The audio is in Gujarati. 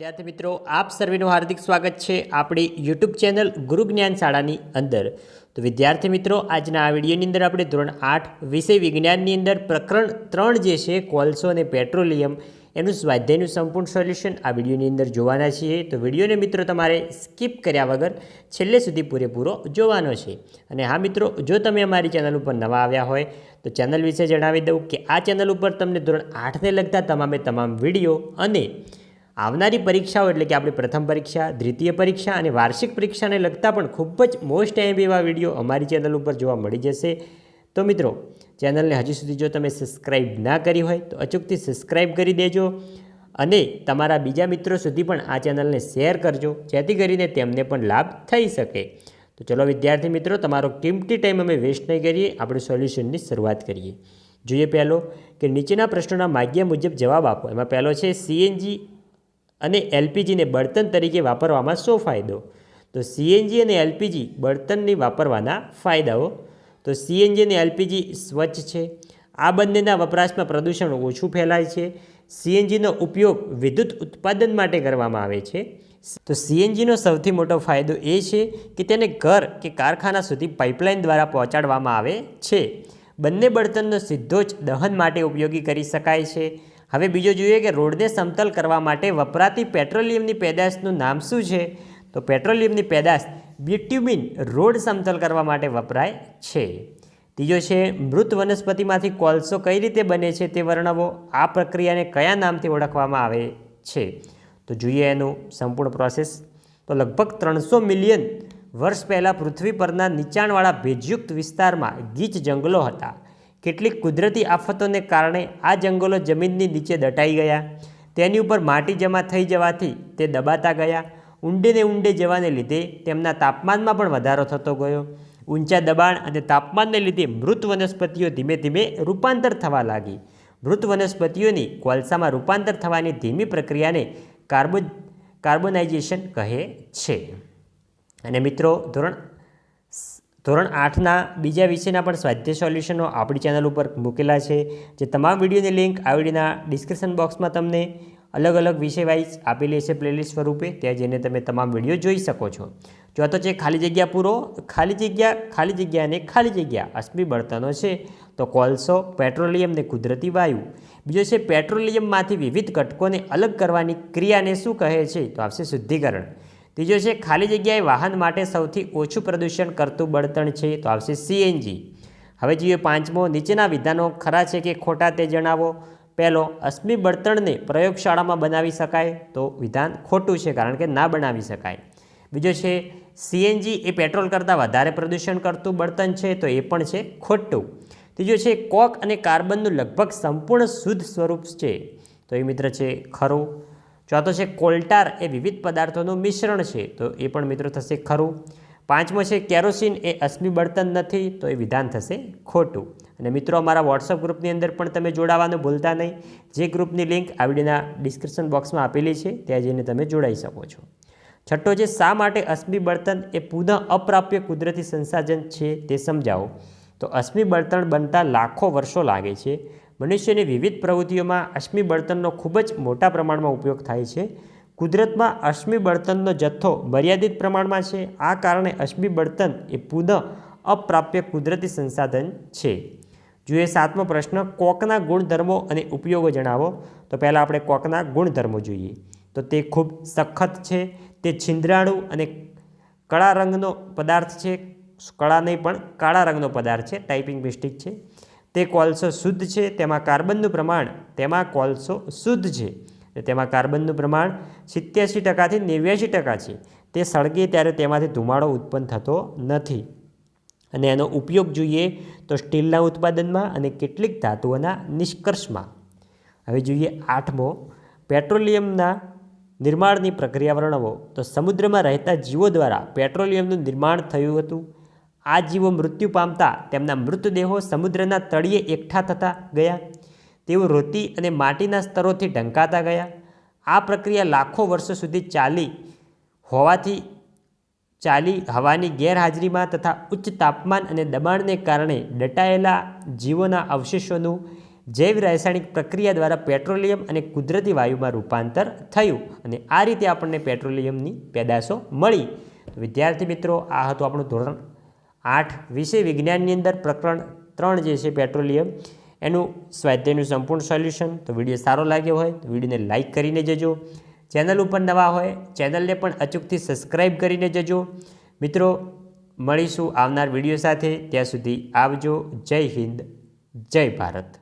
વિદ્યાર્થી મિત્રો, આપ સર્વેનું હાર્દિક સ્વાગત છે આપણી યુટ્યુબ ચેનલ ગુરુ જ્ઞાન શાળાની અંદર. તો વિદ્યાર્થી મિત્રો, આજના આ વિડીયોની અંદર આપણે ધોરણ આઠ વિષય વિજ્ઞાનની અંદર પ્રકરણ ત્રણ જે છે, કોલસો અને પેટ્રોલિયમ, એનું સ્વાધ્યાયનું સંપૂર્ણ સોલ્યુશન આ વિડીયોની અંદર જોવાના છીએ. તો વિડીયોને મિત્રો તમારે સ્કીપ કર્યા વગર છેલ્લે સુધી પૂરેપૂરો જોવાનો છે. અને હા મિત્રો, જો તમે અમારી ચેનલ ઉપર નવા આવ્યા હોય, તો ચેનલ વિશે જણાવી દઉં કે આ ચેનલ ઉપર તમને ધોરણ આઠને લગતા તમામે તમામ વીડિયો અને આવનારી પરીક્ષાઓ એટલે કે આપણી પ્રથમ પરીક્ષા, દ્વિતીય પરીક્ષા અને વાર્ષિક પરીક્ષાને લગતા પણ ખૂબ જ મોસ્ટ એમ એવા વીડિયો અમારી ચેનલ ઉપર જોવા મળી જશે. તો મિત્રો, ચેનલને હજી સુધી જો તમે સબસ્ક્રાઈબ ના કરી હોય, તો અચૂકથી સબસ્ક્રાઈબ કરી દેજો અને તમારા બીજા મિત્રો સુધી પણ આ ચેનલને શેર કરજો, જેથી કરીને તેમને પણ લાભ થઈ શકે. તો ચલો વિદ્યાર્થી મિત્રો, તમારો કિંમતી ટાઈમ અમે વેસ્ટ નહીં કરીએ, આપણે સોલ્યુશનની શરૂઆત કરીએ. જોઈએ પહેલો કે નીચેના પ્રશ્નોના માગ્યા મુજબ જવાબ આપો. એમાં પહેલો છે સીએનજી અને એલપીજીને બળતણ તરીકે વાપરવામાં શો ફાયદો. તો સીએનજી અને એલપીજી બળતણની વાપરવાના ફાયદાઓ. તો સીએનજી અને એલપીજી સ્વચ્છ છે. આ બંનેના વપરાશમાં પ્રદૂષણ ઓછું ફેલાય છે. સીએનજીનો ઉપયોગ વિદ્યુત ઉત્પાદન માટે કરવામાં આવે છે. તો સીએનજીનો સૌથી મોટો ફાયદો એ છે કે તેને ઘર કે કારખાના સુધી પાઇપલાઇન દ્વારા પહોંચાડવામાં આવે છે. બંને બળતણનો સીધો જ દહન માટે ઉપયોગી કરી શકાય છે. હવે બીજો જોઈએ કે રોડને સમતલ કરવા માટે વપરાતી પેટ્રોલિયમની પેદાશનું નામ શું છે? તો પેટ્રોલિયમની પેદાશ બ્યુટ્યુમિન રોડ સમતલ કરવા માટે વપરાય છે. ત્રીજો છે, મૃત વનસ્પતિમાંથી કોલસો કઈ રીતે બને છે તે વર્ણવો? આ પ્રક્રિયાને કયા નામથી ઓળખવામાં આવે છે? તો જોઈએ એનું સંપૂર્ણ પ્રોસેસ. તો લગભગ ત્રણસો મિલિયન વર્ષ પહેલાં પૃથ્વી પરના નીચાણવાળા ભેજયુક્ત વિસ્તારમાં ગીચ જંગલો હતા. કેટલીક કુદરતી આફતોને કારણે આ જંગલો જમીનની નીચે દટાઈ ગયા. તેની ઉપર માટી જમા થઈ જવાથી તે દબાતા ગયા. ઊંડે ને ઊંડે જવાને લીધે તેમના તાપમાનમાં પણ વધારો થતો ગયો. ઊંચા દબાણ અને તાપમાનને લીધે મૃત વનસ્પતિઓ ધીમે ધીમે રૂપાંતર થવા લાગી. મૃત વનસ્પતિઓની કોલસામાં રૂપાંતર થવાની ધીમી પ્રક્રિયાને કાર્બો, કાર્બોનાઇઝેશન કહે છે. અને મિત્રો, ધોરણ ધોરણ આઠના બીજા વિષયના પણ સ્વાધ્યાય સોલ્યુશનો આપણી ચેનલ ઉપર મૂકેલા છે, જે તમામ વિડીયોની લિંક આ વિડીયોના ડિસ્ક્રિપ્શન બોક્સમાં તમને અલગ અલગ વિષય વાઇઝ આપેલી છે પ્લેલિસ્ટ સ્વરૂપે, ત્યાં જઈને તમે તમામ વીડિયો જોઈ શકો છો. ચોથો છે ખાલી જગ્યા પૂરો, ખાલી જગ્યા ખાલી જગ્યા અને ખાલી જગ્યા, અશ્મિ બળતણો છે, તો કોલસો, પેટ્રોલિયમ ને કુદરતી વાયુ. બીજો છે પેટ્રોલિયમમાંથી વિવિધ ઘટકોને અલગ કરવાની ક્રિયાને શું કહે છે, તો આવશે શુદ્ધિકરણ. ત્રીજો છે, ખાલી જગ્યાએ વાહન માટે સૌથી ઓછું પ્રદૂષણ કરતું બળતણ છે, તો આવશે સીએનજી. હવે જોઈએ પાંચમો, નીચેના વિધાનો ખરા છે કે ખોટા તે જણાવો. પહેલો અશ્મિ બળતણને પ્રયોગશાળામાં બનાવી શકાય, તો વિધાન ખોટું છે કારણ કે ના બનાવી શકાય. બીજો છે, સીએનજી એ પેટ્રોલ કરતાં વધારે પ્રદૂષણ કરતું બળતણ છે, તો એ પણ છે ખોટું. ત્રીજો છે, કોક અને કાર્બનનું લગભગ સંપૂર્ણ શુદ્ધ સ્વરૂપ છે, તો એ મિત્ર છે ખરું. ચોથો છે કોલ્ટાર એ વિવિધ પદાર્થોનું મિશ્રણ છે, તો એ પણ મિત્રો થશે ખરું. પાંચમો છે કેરોસીન એ અશ્મિ બળતણ નથી, તો એ વિધાન થશે ખોટું. અને મિત્રો અમારા વોટ્સઅપ ગ્રુપની અંદર પણ તમે જોડાવાનું ભૂલતા નહીં. જે ગ્રુપની લિંક આ વિડીયોના ડિસ્ક્રિપ્શન બોક્સમાં આપેલી છે, ત્યાં જઈને તમે જોડાઈ શકો છો. છઠ્ઠો છે શા માટે અશ્મિ બળતણ એ પુનઃ અપ્રાપ્ય કુદરતી સંસાધન છે તે સમજાવો. તો અશ્મિ બળતણ બનતા લાખો વર્ષો લાગે છે. મનુષ્યની વિવિધ પ્રવૃત્તિઓમાં અશ્મિ બળતણનો ખૂબ જ મોટા પ્રમાણમાં ઉપયોગ થાય છે. કુદરતમાં અશ્મિ બળતણનો જથ્થો મર્યાદિત પ્રમાણમાં છે. આ કારણે અશ્મિ બળતણ એ પુનઃ અપ્રાપ્ય કુદરતી સંસાધન છે. જોઈએ સાતમો પ્રશ્ન, કોકના ગુણધર્મો અને ઉપયોગો જણાવો. તો પહેલાં આપણે કોકના ગુણધર્મો જોઈએ. તો તે ખૂબ સખત છે, તે છિંદ્રાળુ અને કળા રંગનો પદાર્થ છે. કળા નહીં પણ કાળા રંગનો પદાર્થ છે. ટાઈપિંગ મિસ્ટેક છે. તે કોલસો શુદ્ધ છે, તેમાં કાર્બનનું પ્રમાણ તેમાં કોલસો શુદ્ધ છે. તેમાં કાર્બનનું પ્રમાણ સિત્યાસી ટકાથી નેવ્યાસી ટકા છે. તે સળગે ત્યારે તેમાંથી ધુમાડો ઉત્પન્ન થતો નથી. અને એનો ઉપયોગ જોઈએ તો સ્ટીલના ઉત્પાદનમાં અને કેટલીક ધાતુઓના નિષ્કર્ષમાં. હવે જોઈએ આઠમો, પેટ્રોલિયમના નિર્માણની પ્રક્રિયા વર્ણવો તો સમુદ્રમાં રહેતા જીવો દ્વારા પેટ્રોલિયમનું નિર્માણ થયું હતું. આ જીવો મૃત્યુ પામતા તેમના મૃતદેહો સમુદ્રના તળિયે એકઠા થતા ગયા. તેઓ રોતી અને માટીના સ્તરોથી ઢંકાતા ગયા. આ પ્રક્રિયા લાખો વર્ષો સુધી ચાલી હોવાથી ચાલી હવાની ગેરહાજરીમાં તથા ઉચ્ચ તાપમાન અને દબાણને કારણે દટાયેલા જીવોના અવશેષોનું જૈવ રાસાયણિક પ્રક્રિયા દ્વારા પેટ્રોલિયમ અને કુદરતી વાયુમાં રૂપાંતર થયું અને આ રીતે આપણને પેટ્રોલિયમની પેદાશો મળી. વિદ્યાર્થી મિત્રો, આ હતું આપણું ધોરણ આઠ વિષય વિજ્ઞાનની અંદર પ્રકરણ ત્રણ જે છે પેટ્રોલિયમ, એનું સ્વાધ્યાયનું સંપૂર્ણ સોલ્યુશન. તો વીડિયો સારો લાગ્યો હોય તો વિડીયોને લાઇક કરીને જજો. ચેનલ ઉપર નવા હોય ચેનલને પણ અચૂકથી સબસ્ક્રાઈબ કરીને જજો. મિત્રો, મળીશું આવનાર વીડિયો સાથે. ત્યાં સુધી આવજો. જય હિન્દ. જય ભારત.